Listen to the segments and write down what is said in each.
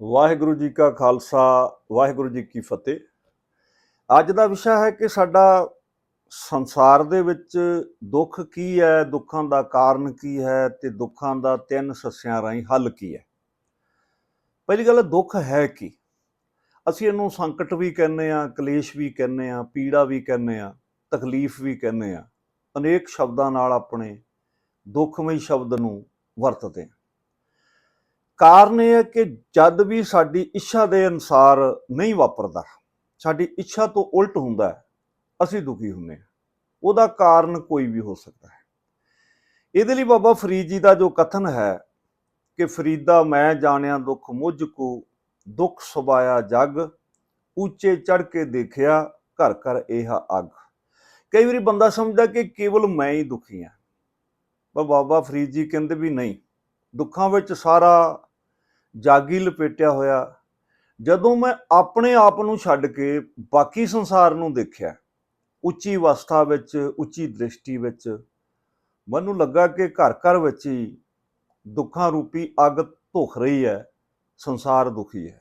ਵਾਹਿਗੁਰੂ ਜੀ ਕਾ ਖਾਲਸਾ, ਵਾਹਿਗੁਰੂ ਜੀ ਕੀ ਫਤਿਹ। ਅੱਜ ਦਾ ਵਿਸ਼ਾ ਹੈ ਕਿ ਸਾਡਾ ਸੰਸਾਰ ਦੇ ਵਿੱਚ ਦੁੱਖ ਕੀ ਹੈ, ਦੁੱਖਾਂ ਦਾ ਕਾਰਨ ਕੀ ਹੈ ਤੇ ਦੁੱਖਾਂ ਦਾ ਤਿੰਨ ਸੱਸਿਆਂ ਰਾਹੀਂ ਹੱਲ ਕੀ ਹੈ। ਪਹਿਲੀ ਗੱਲ, ਦੁੱਖ ਹੈ ਕੀ? ਅਸੀਂ ਇਹਨੂੰ ਸੰਕਟ ਵੀ ਕਹਿੰਦੇ ਆ ਕਲੇਸ਼ ਵੀ ਕਹਿੰਦੇ ਆ ਪੀੜਾ ਵੀ ਕਹਿੰਦੇ ਆ ਤਕਲੀਫ ਵੀ ਕਹਿੰਦੇ ਆ ਅਨੇਕ ਸ਼ਬਦਾਂ ਨਾਲ ਆਪਣੇ ਦੁੱਖਮਈ ਸ਼ਬਦ ਨੂੰ ਵਰਤਦੇ ਆ ਕਾਰਨ ਇਹ ਹੈ ਕਿ ਜਦ ਵੀ ਸਾਡੀ ਇੱਛਾ ਦੇ ਅਨੁਸਾਰ ਨਹੀਂ ਵਾਪਰਦਾ, ਸਾਡੀ ਇੱਛਾ ਤੋਂ ਉਲਟ ਹੁੰਦਾ ਹੈ, ਅਸੀਂ ਦੁਖੀ ਹੁੰਦੇ ਹਾਂ। ਉਹਦਾ ਕਾਰਨ ਕੋਈ ਵੀ ਹੋ ਸਕਦਾ ਹੈ। ਇਹਦੇ ਲਈ ਬਾਬਾ ਫਰੀਦ ਜੀ ਦਾ ਜੋ ਕਥਨ ਹੈ ਕਿ ਫਰੀਦਾ ਮੈਂ ਜਾਣਿਆ ਦੁੱਖ ਮੁਝ ਕੋ, ਦੁੱਖ ਸੁਬਾਇਆ ਜਗ, ਉੱਚੇ ਚੜ ਕੇ ਦੇਖਿਆ ਘਰ ਘਰ ਇਹ ਅੱਗ। ਕਈ ਵਾਰੀ ਬੰਦਾ ਸਮਝਦਾ ਕਿ ਕੇਵਲ ਮੈਂ ਹੀ ਦੁਖੀ ਹਾਂ। ਪਰ ਬਾਬਾ ਫਰੀਦ ਜੀ ਕਹਿੰਦੇ ਵੀ ਨਹੀਂ, ਦੁੱਖਾਂ ਵਿੱਚ ਸਾਰਾ ਜਾਗੀ ਲਪੇਟਿਆ ਹੋਇਆ। ਜਦੋਂ ਮੈਂ ਆਪਣੇ ਆਪ ਨੂੰ ਛੱਡ ਕੇ ਬਾਕੀ ਸੰਸਾਰ ਨੂੰ ਦੇਖਿਆ, ਉੱਚੀ ਅਵਸਥਾ ਵਿੱਚ, ਉੱਚੀ ਦ੍ਰਿਸ਼ਟੀ ਵਿੱਚ, ਮੈਨੂੰ ਲੱਗਾ ਕਿ ਘਰ ਘਰ ਵਿੱਚ ਹੀ ਦੁੱਖਾਂ ਰੂਪੀ ਅੱਗ ਧੁਖ ਰਹੀ ਹੈ, ਸੰਸਾਰ ਦੁਖੀ ਹੈ।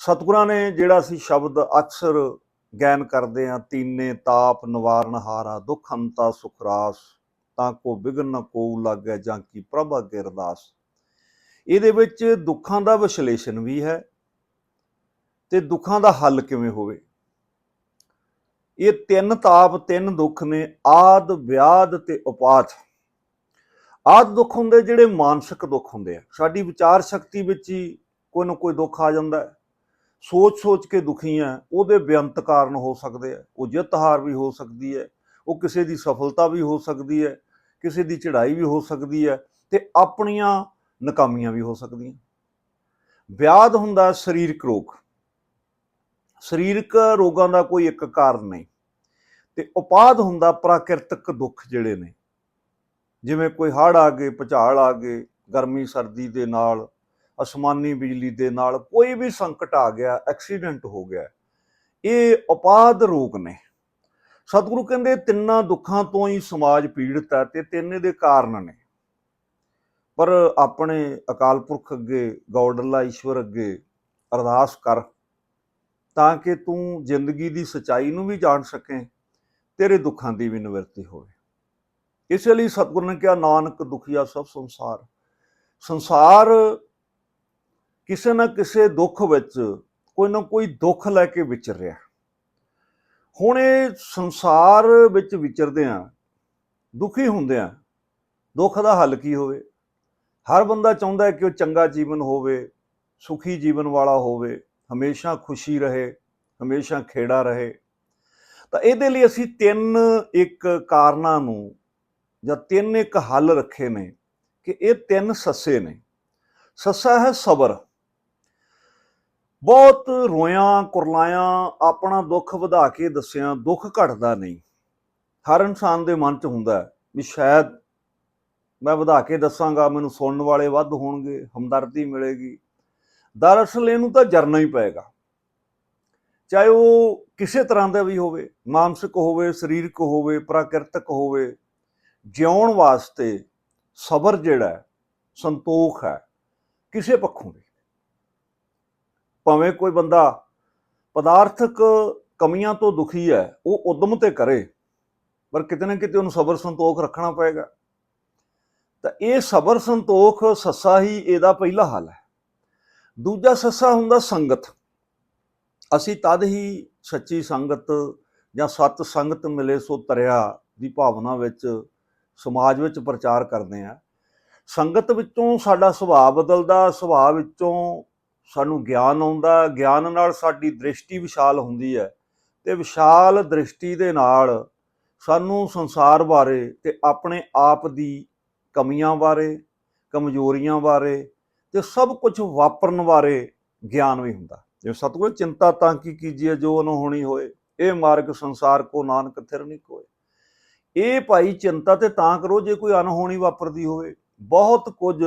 ਸਤਿਗੁਰਾਂ ਨੇ ਜਿਹੜਾ ਸੀ ਸ਼ਬਦ ਅਕਸਰ ਗੈਨ ਕਰਦੇ ਆ ਤੀਨੇ, ਤਾਪ, ਨਿਵਾਰਨ, ਹਾਰਾ ਦੁੱਖ ਅੰਤਾ ਸੁਖਰਾਸ, ਤਾਂ ਕੋ ਬਿਗਨ ਨ ਕੋ ਲਾਗੈ ਜਾਂ ਕੀ ਪ੍ਰਭ ਅਗੇ ਅਰਦਾਸ ਇਹਦੇ ਵਿੱਚ ਦੁੱਖਾਂ ਦਾ ਵਿਸ਼ਲੇਸ਼ਣ ਵੀ ਹੈ ਤੇ ਦੁੱਖਾਂ ਦਾ ਹੱਲ ਕਿਵੇਂ ਹੋਵੇ? ਇਹ ਤਿੰਨ ਤਾਪ, ਤਿੰਨ ਦੁੱਖ ਨੇ, ਆਦ, ਵਿਆਦ ਤੇ ਉਪਾਦ। ਆਦ ਦੁੱਖ ਹੁੰਦੇ ਜਿਹੜੇ ਮਾਨਸਿਕ ਦੁੱਖ ਹੁੰਦੇ ਆ। ਸਾਡੀ ਵਿਚਾਰ ਸ਼ਕਤੀ ਵਿੱਚ ਹੀ ਕੋਈ ਨਾ ਕੋਈ ਦੁੱਖ ਆ ਜਾਂਦਾ ਹੈ। ਸੋਚ ਸੋਚ ਕੇ ਦੁਖੀ ਆ, ਉਹਦੇ ਬੇਅੰਤ ਕਾਰਨ ਹੋ ਸਕਦੇ ਆ। ਉਹ ਜਿੱਤ ਹਾਰ ਵੀ ਹੋ ਸਕਦੀ ਹੈ, ਉਹ ਕਿਸੇ ਦੀ ਸਫਲਤਾ ਵੀ ਹੋ ਸਕਦੀ ਹੈ, ਕਿਸੇ ਦੀ ਚੜ੍ਹਾਈ ਵੀ ਹੋ ਸਕਦੀ ਹੈ ਤੇ ਆਪਣੀਆਂ ਨਕਾਮੀਆਂ ਵੀ ਹੋ ਸਕਦੀਆਂ। ਵਿਆਦ ਹੁੰਦਾ ਸਰੀਰਕ ਰੋਗ। ਸਰੀਰਕ ਰੋਗਾਂ ਦਾ ਕੋਈ ਇੱਕ ਕਾਰਨ ਨਹੀਂ। ਤੇ ਉਪਾਦ ਹੁੰਦਾ ਪ੍ਰਾਕਿਰਤਿਕ ਦੁੱਖ ਜਿਹੜੇ ਨੇ। ਜਿਵੇਂ ਕੋਈ ਹੜ੍ਹ ਆ ਗਏ, ਭੁਚਾਲ ਆ ਗਏ, ਗਰਮੀ ਸਰਦੀ ਦੇ ਨਾਲ, ਅਸਮਾਨੀ ਬਿਜਲੀ ਦੇ ਨਾਲ ਕੋਈ ਵੀ ਸੰਕਟ ਆ ਗਿਆ, ਐਕਸੀਡੈਂਟ ਹੋ ਗਿਆ, ਇਹ ਉਪਾਦ ਰੋਗ ਨੇ। ਸਤਿਗੁਰੂ ਕਹਿੰਦੇ ਤਿੰਨਾਂ ਦੁੱਖਾਂ ਤੋਂ ਹੀ ਸਮਾਜ ਪੀੜਤ ਹੈ ਤੇ ਤਿੰਨੇ ਦੇ ਕਾਰਨ ਨੇ। ਪਰ ਆਪਣੇ ਅਕਾਲ ਪੁਰਖ ਅੱਗੇ ਗੌਡੱਲਾ ਈਸ਼ਵਰ ਅੱਗੇ ਅਰਦਾਸ ਕਰ ਤਾਂ ਕਿ ਤੂੰ ਜ਼ਿੰਦਗੀ ਦੀ ਸਚਾਈ ਨੂੰ ਵੀ ਜਾਣ ਸਕੇ, ਤੇਰੇ ਦੁੱਖਾਂ ਦੀ ਵੀ ਨਿਵਰਤੀ ਹੋਵੇ। ਇਸ ਲਈ ਸਤਿਗੁਰ ਨੇ ਕਿਹਾ, ਨਾਨਕ ਦੁਖੀਆ ਸਭ ਸੰਸਾਰ ਸੰਸਾਰ ਕਿਸੇ ਨਾ ਕਿਸੇ ਦੁੱਖ ਵਿੱਚ ਕੋਈ ਨਾ ਕੋਈ ਦੁੱਖ ਲੈ ਕੇ ਵਿਚਰ ਰਿਹਾ ਹੁਣ ਇਹ ਸੰਸਾਰ ਵਿੱਚ ਵਿਚਰਦੇ ਆ ਦੁਖੀ ਹੁੰਦੇ ਆ ਦੁੱਖ ਦਾ ਹੱਲ ਕੀ ਹੋਵੇ? ਹਰ ਬੰਦਾ ਚਾਹੁੰਦਾ ਹੈ ਕਿ ਉਹ ਚੰਗਾ ਜੀਵਨ ਹੋਵੇ, ਸੁਖੀ ਜੀਵਨ ਵਾਲਾ ਹੋਵੇ, ਹਮੇਸ਼ਾ ਖੁਸ਼ੀ ਰਹੇ, ਹਮੇਸ਼ਾ ਖੇੜਾ ਰਹੇ। ਤਾਂ ਇਹਦੇ ਲਈ ਅਸੀਂ ਤਿੰਨ ਇੱਕ ਕਾਰਨਾਂ ਨੂੰ ਜਾਂ ਤਿੰਨ ਇੱਕ ਹੱਲ ਰੱਖੇ ਨੇ ਕਿ ਇਹ ਤਿੰਨ ਸੱਸੇ ਨੇ। ਸੱਸਾ ਹੈ ਸਬਰ। ਬਹੁਤ ਰੋਇਆ, ਕੁਰਲਾਇਆ, ਆਪਣਾ ਦੁੱਖ ਵਧਾ ਕੇ ਦੱਸਿਆ ਦੁੱਖ ਘਟਦਾ ਨਹੀਂ। ਹਰ ਇਨਸਾਨ ਦੇ ਮਨ 'ਚ ਹੁੰਦਾ ਵੀ ਸ਼ਾਇਦ ਮੈਂ ਵਧਾ ਕੇ ਦੱਸਾਂਗਾ, ਮੈਨੂੰ ਸੁਣਨ ਵਾਲੇ ਵੱਧ ਹੋਣਗੇ, ਹਮਦਰਦੀ ਮਿਲੇਗੀ। ਦਰਅਸਲ ਇਹਨੂੰ ਤਾਂ ਜਰਨਾ ਹੀ ਪਏਗਾ। ਚਾਹੇ ਉਹ ਕਿਸੇ ਤਰ੍ਹਾਂ ਦਾ ਵੀ ਹੋਵੇ, ਮਾਨਸਿਕ ਹੋਵੇ, ਸਰੀਰਕ ਹੋਵੇ, ਪ੍ਰਾਕਿਰਤਿਕ ਹੋਵੇ, ਜਿਉਣ ਵਾਸਤੇ ਸਬਰ ਜਿਹੜਾ ਸੰਤੋਖ ਹੈ, ਕਿਸੇ ਪੱਖੋਂ ਵੀ ਭਾਵੇਂ ਕੋਈ ਬੰਦਾ ਪਦਾਰਥਕ ਕਮੀਆਂ ਤੋਂ ਦੁਖੀ ਹੈ, ਉਹ ਉਦਮ ਤੇ ਕਰੇ, ਪਰ ਕਿਤੇ ਨਾ ਕਿਤੇ ਉਹਨੂੰ ਸਬਰ ਸੰਤੋਖ ਰੱਖਣਾ ਪਏਗਾ। ਤਾਂ ਇਹ ਸਬਰ ਸੰਤੋਖ ਸੱਸਾ ਹੀ ਇਹਦਾ ਪਹਿਲਾ ਹੱਲ ਹੈ। ਦੂਜਾ ਸੱਸਾ ਹੁੰਦਾ ਸੰਗਤ। ਅਸੀਂ ਤਦ ਹੀ ਸੱਚੀ ਸੰਗਤ ਜਾਂ ਸਤ ਸੰਗਤ ਮਿਲੇ ਸੋ ਤਰਿਆ ਦੀ ਭਾਵਨਾ ਵਿੱਚ ਸਮਾਜ ਵਿੱਚ ਪ੍ਰਚਾਰ ਕਰਦੇ ਆ ਸੰਗਤ ਵਿੱਚੋਂ ਸਾਡਾ ਸੁਭਾਅ ਬਦਲਦਾ, ਸੁਭਾਅ ਵਿੱਚੋਂ ਸਾਨੂੰ ਗਿਆਨ ਆਉਂਦਾ, ਗਿਆਨ ਨਾਲ ਸਾਡੀ ਦ੍ਰਿਸ਼ਟੀ ਵਿਸ਼ਾਲ ਹੁੰਦੀ ਹੈ ਤੇ ਵਿਸ਼ਾਲ ਦ੍ਰਿਸ਼ਟੀ ਦੇ ਨਾਲ ਸਾਨੂੰ ਸੰਸਾਰ ਬਾਰੇ ਤੇ ਆਪਣੇ ਆਪ ਦੀ ਕਮੀਆਂ ਬਾਰੇ, ਕਮਜ਼ੋਰੀਆਂ ਬਾਰੇ ਤੇ ਸਭ ਕੁਝ ਵਾਪਰਨ ਬਾਰੇ ਗਿਆਨ ਵੀ ਹੁੰਦਾ। ਜਿਵੇਂ ਸਤਿਗੁਰ ਚਿੰਤਾ ਤਾਂ ਕੀ ਕੀਜੀਏ ਜੋ ਅਨਹੋਣੀ ਹੋਏ, ਇਹ ਮਾਰਗ ਸੰਸਾਰ ਕੋ ਨਾਨਕ ਥਿਰ ਨਹੀਂ ਕੋਏ। ਇਹ ਭਾਈ ਚਿੰਤਾ ਤੇ ਤਾਂ ਕਰੋ ਜੇ ਕੋਈ ਅਨਹੋਣੀ ਵਾਪਰਦੀ ਹੋਵੇ, ਬਹੁਤ ਕੁਝ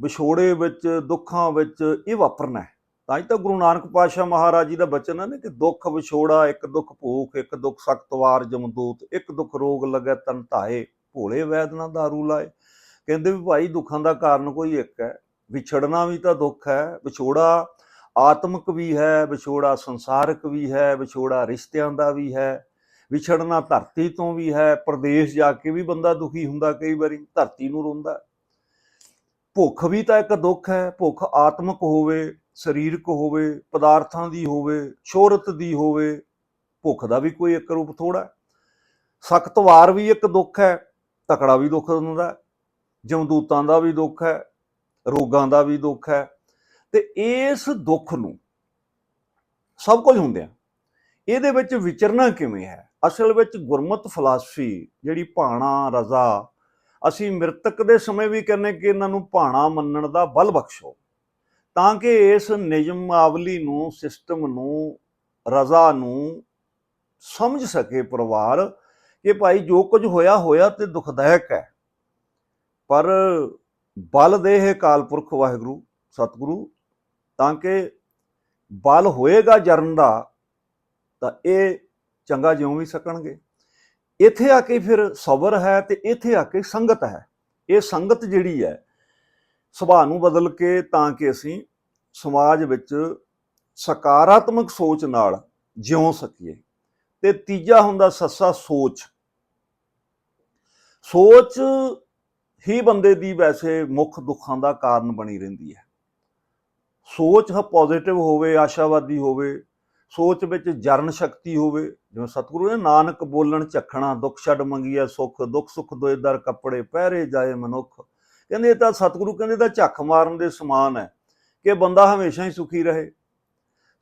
ਵਿਛੋੜੇ ਵਿੱਚ, ਦੁੱਖਾਂ ਵਿੱਚ ਇਹ ਵਾਪਰਨਾ ਹੈ। ਤਾਂ ਹੀ ਤਾਂ ਗੁਰੂ ਨਾਨਕ ਪਾਤਸ਼ਾਹ ਮਹਾਰਾਜ ਜੀ ਦਾ ਬਚਨ ਹੈ ਨਾ ਕਿ ਦੁੱਖ ਵਿਛੋੜਾ, ਇੱਕ ਦੁੱਖ ਭੂਖ, ਇੱਕ ਦੁੱਖ ਸਖਤਵਾਰ ਜਮਦੂਤ, ਇੱਕ ਦੁੱਖ ਰੋਗ ਲੱਗੈ ਤਨ ਧਾਏ। ਭੋਲੇ ਵੈਦ ਨਾ ਦਾਰੂ ਲਾਏ। ਕਹਿੰਦੇ ਵੀ ਭਾਈ ਦੁੱਖਾਂ ਦਾ ਕਾਰਨ ਕੋਈ ਇੱਕ ਹੈ ਵਿਛੜਨਾ ਵੀ ਤਾਂ ਦੁੱਖ ਹੈ, ਵਿਛੋੜਾ ਆਤਮਿਕ ਵੀ ਹੈ, ਵਿਛੋੜਾ ਸੰਸਾਰਿਕ ਵੀ ਹੈ, ਵਿਛੋੜਾ ਰਿਸ਼ਤਿਆਂ ਦਾ ਵੀ ਹੈ ਵਿਛੜਨਾ ਧਰਤੀ ਤੋਂ ਵੀ ਹੈ, ਪ੍ਰਦੇਸ਼ ਜਾ ਕੇ ਵੀ ਬੰਦਾ ਦੁਖੀ ਹੁੰਦਾ ਕਈ ਵਾਰੀ, ਧਰਤੀ ਨੂੰ ਰੋਂਦਾ ਭੁੱਖ ਵੀ ਤਾਂ ਇੱਕ ਦੁੱਖ ਹੈ, ਭੁੱਖ ਆਤਮਿਕ ਹੋਵੇ, ਸਰੀਰਕ ਹੋਵੇ, ਪਦਾਰਥਾਂ ਦੀ ਹੋਵੇ, ਸ਼ੋਹਰਤ ਦੀ ਹੋਵੇ, ਭੁੱਖ ਦਾ ਵੀ ਕੋਈ ਇੱਕ ਰੂਪ ਥੋੜਾ ਸਖਤਵਾਰ ਵੀ ਇੱਕ ਦੁੱਖ ਹੈ ਤਕੜਾ ਵੀ ਦੁੱਖ ਹੁੰਦਾ ਜਮਦੂਤਾਂ ਦਾ ਵੀ ਦੁੱਖ ਹੈ, ਰੋਗਾਂ ਦਾ ਵੀ ਦੁੱਖ ਹੈ, ਤੇ ਇਸ ਦੁੱਖ ਨੂੰ ਸਭ ਕੁਝ ਹੁੰਦਿਆਂ ਇਹਦੇ ਵਿੱਚ ਵਿਚਰਨਾ ਕਿਵੇਂ ਹੈ? ਅਸਲ ਵਿੱਚ ਗੁਰਮਤ ਫਲਸਫੀ ਜਿਹੜੀ ਭਾਣਾ, ਰਜ਼ਾ, ਅਸੀਂ ਮ੍ਰਿਤਕ ਦੇ ਸਮੇਂ ਵੀ ਕਹਿੰਦੇ ਕਿ ਇਹਨਾਂ ਨੂੰ ਭਾਣਾ ਮੰਨਣ ਦਾ ਬਲ ਬਖਸ਼ੋ। ਤਾਂ ਕਿ ਇਸ ਨਿਯਮਾਵਲੀ ਨੂੰ ਸਿਸਟਮ ਨੂੰ, ਰਜ਼ਾ ਨੂੰ ਸਮਝ ਸਕੇ ਪਰਿਵਾਰ ਕਿ ਭਾਈ ਜੋ ਕੁਝ ਹੋਇਆ ਹੋਇਆ ਤੇ ਦੁਖਦਾਇਕ ਹੈ। ਪਰ ਬਲ ਦੇ ਹੈ ਕਾਲਪੁਰਖ ਵਾਹਿਗੁਰੂ, ਸਤਿਗੁਰੂ, ਤਾਂ ਕਿ ਬਲ ਹੋਏਗਾ ਜਰਨ ਦਾ, ਤਾਂ ਇਹ ਚੰਗਾ ਜਿਉਂ ਵੀ ਸਕਣਗੇ। ਇੱਥੇ ਆ ਕੇ ਫਿਰ ਸਬਰ ਹੈ ਤੇ ਇੱਥੇ ਆ ਕੇ ਸੰਗਤ ਹੈ। ਇਹ ਸੰਗਤ ਜਿਹੜੀ ਹੈ, ਸੁਭਾਅ ਨੂੰ ਬਦਲ ਕੇ ਤਾਂ ਕਿ ਅਸੀਂ ਸਮਾਜ ਵਿੱਚ ਸਕਾਰਾਤਮਕ ਸੋਚ ਨਾਲ ਜਿਉ ਸਕੀਏ। ਤੇ ਤੀਜਾ ਹੁੰਦਾ ਸੱਸਾ ਸੋਚ। ਸੋਚ ਹੀ ਬੰਦੇ ਦੀ ਵੈਸੇ ਮੁੱਖ ਦੁੱਖਾਂ ਦਾ ਕਾਰਨ ਬਣੀ ਰਹਿੰਦੀ ਹੈ। ਸੋਚ ਹ ਪੋਜ਼ਿਟਿਵ ਹੋਵੇ, ਆਸ਼ਾਵਾਦੀ ਹੋਵੇ, ਸੋਚ ਵਿੱਚ ਜਰਨ ਸ਼ਕਤੀ ਹੋਵੇ, ਜਿਵੇਂ ਸਤਿਗੁਰੂ ਨੇ ਨਾਨਕ ਬੋਲਣ ਚੱਖਣਾ, ਦੁੱਖ ਛੱਡ ਮੰਗੀਐ ਸੁਖ, ਦੁੱਖ ਸੁਖ ਦੋਇ ਦਰ ਕੱਪੜੇ ਪਹਿਰੇ ਜਾਏ ਮਨੁੱਖ। ਕਹਿੰਦੇ ਇਹ ਤਾਂ ਸਤਿਗੁਰੂ ਕਹਿੰਦੇ ਤਾਂ ਝੱਖ ਮਾਰਨ ਦੇ ਸਮਾਨ ਹੈ ਕਿ ਬੰਦਾ ਹਮੇਸ਼ਾ ਹੀ ਸੁਖੀ ਰਹੇ।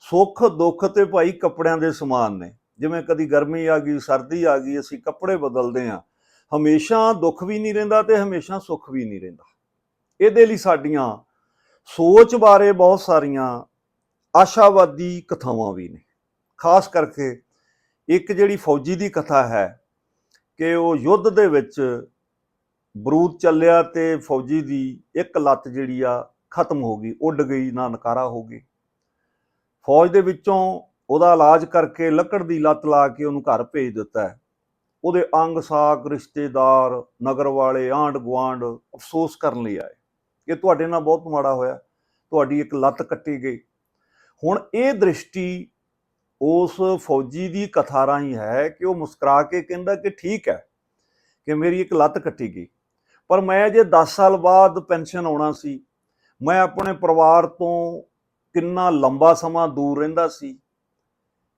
ਸੁੱਖ, ਦੁੱਖ ਤੇ ਭਾਈ ਕੱਪੜਿਆਂ ਦੇ ਸਮਾਨ ਨੇ। ਜਿਵੇਂ ਕਦੀ ਗਰਮੀ ਆ ਗਈ, ਸਰਦੀ ਆ ਗਈ, ਅਸੀਂ ਕੱਪੜੇ ਬਦਲਦੇ ਹਾਂ। ਹਮੇਸ਼ਾ ਦੁੱਖ ਵੀ ਨਹੀਂ ਰਹਿੰਦਾ ਤੇ ਹਮੇਸ਼ਾ ਸੁੱਖ ਵੀ ਨਹੀਂ ਰਹਿੰਦਾ। ਇਹਦੇ ਲਈ ਸਾਡੀਆਂ ਸੋਚ ਬਾਰੇ ਬਹੁਤ ਸਾਰੀਆਂ ਆਸ਼ਾਵਾਦੀ ਕਥਾਵਾਂ ਵੀ ਨੇ। ਖਾਸ ਕਰਕੇ ਇੱਕ ਜਿਹੜੀ ਫੌਜੀ ਦੀ ਕਥਾ ਹੈ ਕਿ ਉਹ ਯੁੱਧ ਦੇ ਵਿੱਚ ਬਰੂਦ ਚੱਲਿਆ ਤੇ ਫੌਜੀ ਦੀ ਇੱਕ ਲੱਤ ਜਿਹੜੀ ਆ ਖਤਮ ਹੋ ਗਈ, ਉੱਡ ਗਈ, ਨਾ ਨਕਾਰਾ ਹੋ ਗਈ। ਫੌਜ ਦੇ ਵਿੱਚੋਂ ਉਹਦਾ ਇਲਾਜ ਕਰਕੇ ਲੱਕੜ ਦੀ ਲੱਤ ਲਾ ਕੇ ਉਹਨੂੰ ਘਰ ਭੇਜ ਦਿੱਤਾ ਉਹਦੇ ਅੰਗ ਸਾਕ ਰਿਸ਼ਤੇਦਾਰ, ਨਗਰ ਵਾਲੇ, ਆਂਢ ਗੁਆਂਢ ਅਫਸੋਸ ਕਰਨ ਲਈ ਆਏ। ਕਿ ਤੁਹਾਡੇ ਨਾਲ ਬਹੁਤ ਮਾੜਾ ਹੋਇਆ। ਤੁਹਾਡੀ ਇੱਕ ਲੱਤ ਕੱਟੀ ਗਈ। ਹੁਣ ਇਹ ਦ੍ਰਿਸ਼ਟੀ ਉਸ ਫੌਜੀ ਦੀ ਕਥਾ ਰਾਹੀਂ ਹੈ ਕਿ ਉਹ ਮੁਸਕਰਾ ਕੇ ਕਹਿੰਦਾ ਕਿ ਠੀਕ ਹੈ ਕਿ ਮੇਰੀ ਇੱਕ ਲੱਤ ਕੱਟੀ ਗਈ। ਪਰ ਮੈਂ ਜੇ 10 ਸਾਲ ਬਾਅਦ ਪੈਨਸ਼ਨ ਆਉਣਾ ਸੀ। ਮੈਂ ਆਪਣੇ ਪਰਿਵਾਰ ਤੋਂ ਕਿੰਨਾ ਲੰਬਾ ਸਮਾਂ ਦੂਰ ਰਹਿੰਦਾ ਸੀ।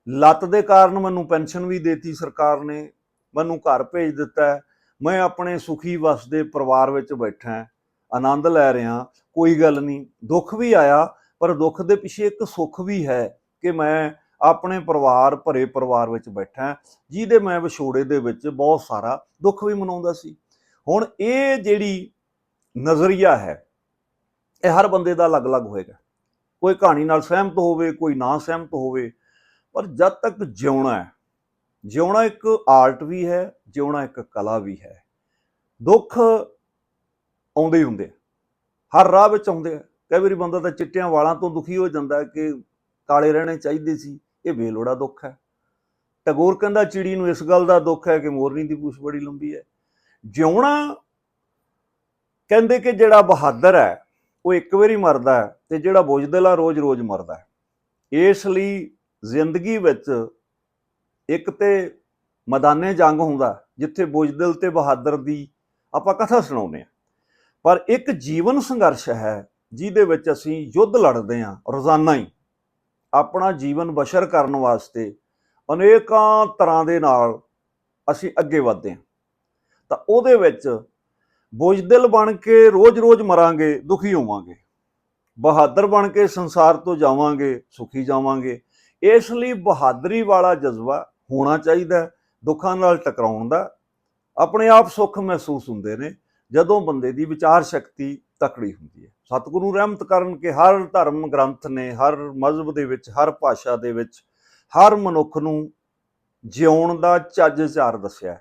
ਲੱਤ ਦੇ ਕਾਰਨ ਮੈਨੂੰ ਪੈਨਸ਼ਨ ਵੀ ਦੇਤੀ ਸਰਕਾਰ ਨੇ। ਮੈਨੂੰ ਘਰ ਭੇਜ ਦਿੱਤਾ ਹੈ। ਮੈਂ ਆਪਣੇ ਸੁਖੀ ਵਸਦੇ ਪਰਿਵਾਰ ਵਿੱਚ ਬੈਠਾ ਆਨੰਦ ਲੈ ਰਿਹਾ ਕੋਈ ਗੱਲ ਨਹੀਂ। ਦੁੱਖ ਵੀ ਆਇਆ, ਪਰ ਦੁੱਖ ਦੇ ਪਿੱਛੇ ਇੱਕ ਸੁੱਖ ਵੀ ਹੈ ਕਿ ਮੈਂ ਆਪਣੇ ਪਰਿਵਾਰ, ਭਰੇ ਪਰਿਵਾਰ ਵਿੱਚ ਬੈਠਾ ਜਿਹਦੇ ਮੈਂ ਵਿਛੋੜੇ ਦੇ ਵਿੱਚ ਬਹੁਤ ਸਾਰਾ ਦੁੱਖ ਵੀ ਮਨਾਉਂਦਾ ਸੀ। ਹੁਣ ਇਹ ਜਿਹੜੀ ਨਜ਼ਰੀਆ ਹੈ, ਇਹ ਹਰ ਬੰਦੇ ਦਾ ਅਲੱਗ-ਅਲੱਗ ਹੋਏਗਾ। ਕੋਈ ਕਹਾਣੀ ਨਾਲ ਸਹਿਮਤ ਹੋਵੇ, ਕੋਈ ਨਾ ਸਹਿਮਤ ਹੋਵੇ, ਪਰ ਜਦ ਤੱਕ ਜਿਉਣਾ ਹੈ ਜਿਉਣਾ ਇੱਕ ਆਰਟ ਵੀ ਹੈ, ਜਿਉਣਾ ਇੱਕ ਕਲਾ ਵੀ ਹੈ। ਦੁੱਖ ਆਉਂਦੇ ਹੀ ਹੁੰਦੇ ਹਰ ਰਾਹ ਵਿੱਚ ਆਉਂਦੇ ਆ। ਕਈ ਵਾਰੀ ਬੰਦਾ ਤਾਂ ਚਿੱਟਿਆਂ ਵਾਲਾਂ ਤੋਂ ਦੁਖੀ ਹੋ ਜਾਂਦਾ ਕਿ ਕਾਲੇ ਰਹਿਣੇ ਚਾਹੀਦੇ ਸੀ, ਇਹ ਬੇਲੋੜਾ ਦੁੱਖ ਹੈ। ਟਗੋਰ ਕਹਿੰਦਾ, ਚਿੜੀ ਨੂੰ ਇਸ ਗੱਲ ਦਾ ਦੁੱਖ ਹੈ ਕਿ ਮੋਰਨੀ ਦੀ ਪੂਛ ਬੜੀ ਲੰਬੀ ਹੈ। ਜਿਉਣਾ ਕਹਿੰਦੇ ਕਿ ਜਿਹੜਾ ਬਹਾਦਰ ਹੈ, ਉਹ ਇੱਕ ਵਾਰੀ ਮਰਦਾ ਹੈ ਤੇ ਜਿਹੜਾ ਬੁਝਦਿਲ ਰੋਜ਼-ਰੋਜ਼ ਮਰਦਾ ਹੈ। ਇਸ ਲਈ ਜ਼ਿੰਦਗੀ ਵਿੱਚ ਇੱਕ ਤੇ ਮੈਦਾਨੇ ਜੰਗ ਹੁੰਦਾ, ਜਿੱਥੇ ਬੁਝਦਿਲ ਤੇ ਬਹਾਦਰ ਦੀ ਆਪਾਂ ਕਥਾ ਸੁਣਾਉਂਦੇ ਆ ਪਰ ਇੱਕ ਜੀਵਨ ਸੰਘਰਸ਼ ਹੈ, ਜਿਹਦੇ ਵਿੱਚ ਅਸੀਂ ਯੁੱਧ ਲੜਦੇ ਹਾਂ, ਰੋਜ਼ਾਨਾ ਹੀ। ਆਪਣਾ ਜੀਵਨ ਬਸ਼ਰ ਕਰਨ ਵਾਸਤੇ ਅਨੇਕਾਂ ਤਰ੍ਹਾਂ ਦੇ ਨਾਲ ਅਸੀਂ ਅੱਗੇ ਵਧਦੇ ਹਾਂ। ਤਾਂ ਉਹਦੇ ਵਿੱਚ ਬੁਝਦਿਲ ਬਣ ਕੇ ਰੋਜ਼-ਰੋਜ਼ ਮਰਾਂਗੇ, ਦੁਖੀ ਹੋਵਾਂਗੇ। ਬਹਾਦਰ ਬਣ ਕੇ ਸੰਸਾਰ ਤੋਂ ਜਾਵਾਂਗੇ, ਸੁਖੀ ਜਾਵਾਂਗੇ। ਇਸ ਲਈ ਬਹਾਦਰੀ ਵਾਲਾ ਜਜ਼ਬਾ ਹੋਣਾ ਚਾਹੀਦਾ ਦੁੱਖਾਂ ਨਾਲ ਟਕਰਾਉਣ ਦਾ। ਆਪਣੇ ਆਪ ਸੁੱਖ ਮਹਿਸੂਸ ਹੁੰਦੇ ਨੇ, ਜਦੋਂ ਬੰਦੇ ਦੀ ਵਿਚਾਰ ਸ਼ਕਤੀ ਤਕੜੀ ਹੁੰਦੀ ਹੈ। ਸਤਿਗੁਰੂ ਰਹਿਮਤ ਕਰਨ ਕਿ ਹਰ ਧਰਮ ਗ੍ਰੰਥ ਨੇ, ਹਰ ਮਜ਼ਹਬ ਦੇ ਵਿੱਚ, ਹਰ ਭਾਸ਼ਾ ਦੇ ਵਿੱਚ, ਹਰ ਮਨੁੱਖ ਨੂੰ ਜਿਉਣ ਦਾ ਚੱਜ ਚਾਰ ਦੱਸਿਆ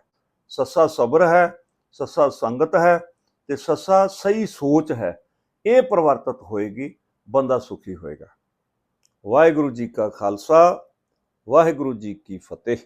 ਸੱਸਾ ਸਬਰ ਹੈ, ਸੱਸਾ ਸੰਗਤ ਹੈ ਤੇ ਸੱਸਾ ਸਹੀ ਸੋਚ ਹੈ। ਇਹ ਪਰਿਵਰਤਿਤ ਹੋਏਗੀ, ਬੰਦਾ ਸੁਖੀ ਹੋਏਗਾ। ਵਾਹਿਗੁਰੂ ਜੀ ਕਾ ਖਾਲਸਾ। ਵਾਹਿਗੁਰੂ ਜੀ ਕੀ ਫਤਿਹ।